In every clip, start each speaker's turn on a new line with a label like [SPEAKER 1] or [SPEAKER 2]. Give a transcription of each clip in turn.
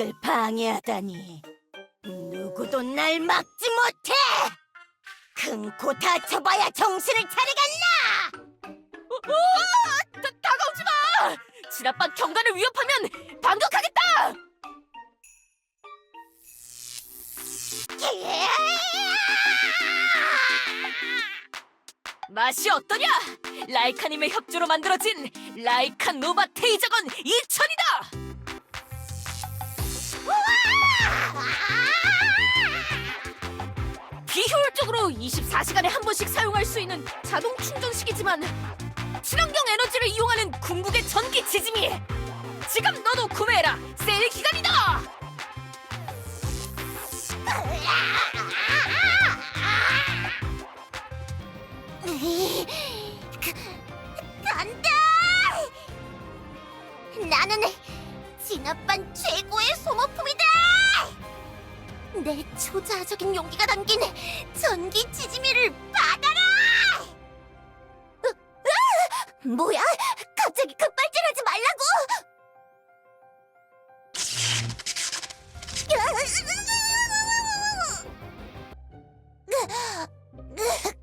[SPEAKER 1] 계획을 방해하다니 누구도 날 막지 못해 큰코 다쳐봐야 정신을 차리겠나
[SPEAKER 2] 다, 다가오지 마! 지라반 경관을 위협하면 반격하겠다! 맛이 어떠냐? 라이카님의 협조로 만들어진 라이카 노바 테이저건 2000이다! 비효율적으로 24시간에 한 번씩 사용할 수 있는 자동 충전식이지만 친환경 에너지를 이용하는 궁극의 전기 지짐이 지금 너도 구매해라. 세일 기간이다!
[SPEAKER 1] 안돼 나는 진압반 최고의 소모품이다 내 초자적인 용기가 담긴 전기 지짐이를 받아라! 뭐야 갑자기 급발진하지 말라고 나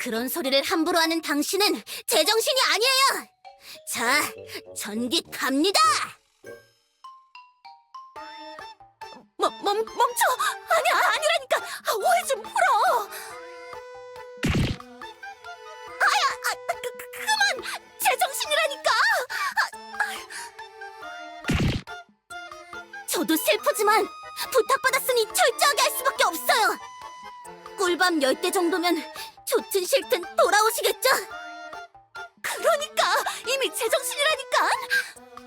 [SPEAKER 1] 그런 소리를 함부로 하는 당신은 제정신이 아니에요. 자, 전기 갑니다.
[SPEAKER 2] 멈, 멈, 멈춰 아니야 아니라니까 아, 오해 좀 풀어
[SPEAKER 1] 아, 그, 그, 그만 제정신이라니까. 아, 저도 슬프지만 부탁받았으니 철저하게 할 수밖에 없어요. 꿀밤 열대 정도면 좋든 싫든 돌아오시겠죠?